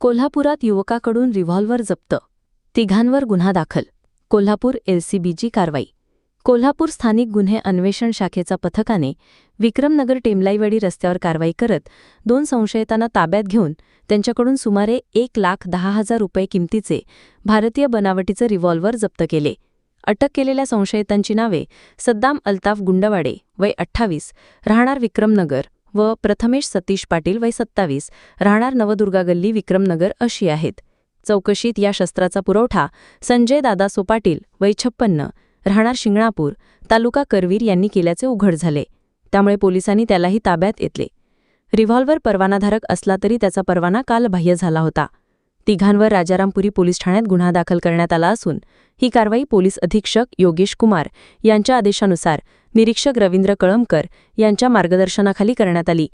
कोल्हापुरात युवकाकडून रिव्हॉल्व्हर जप्त. तिघांवर गुन्हा दाखल. कोल्हापूर एलसीबीची कारवाई. कोल्हापूर स्थानिक गुन्हे अन्वेषण शाखेचा पथकाने विक्रमनगर टेमलाईवाडी रस्त्यावर कारवाई करत दोन संशयितांना ताब्यात घेऊन त्यांच्याकडून सुमारे एक लाख दहा हजार रुपये किमतीचे भारतीय बनावटीचं रिव्हॉल्व्हर जप्त केले. अटक केलेल्या संशयितांची नावे सद्दाम अल्ताफ गुंडवाडे वय अठ्ठावीस राहणार विक्रमनगर. व प्रथमेश सतीश पाटील वय सत्तावीस राहणार नवदुर्गा गल्ली विक्रमनगर अशी आहेत. चौकशीत या शस्त्राचा पुरवठा संजय दादा सोपाटील वय छप्पन्न राहणार शिंगणापूर तालुका करवीर यांनी केल्याचे उघड झाले. त्यामुळे पोलिसांनी त्यालाही ताब्यात घेतले. रिव्हॉल्व्हर परवानाधारक असला तरी त्याचा परवाना कालबाह्य झाला होता. तिघांवर राजारामपुरी पोलीस ठाण्यात गुन्हा दाखल करण्यात आला असून ही कारवाई पोलीस अधीक्षक योगेश कुमार यांच्या आदेशानुसार निरीक्षक रवींद्र कळमकर यांच्या मार्गदर्शनाखाली करण्यात आली.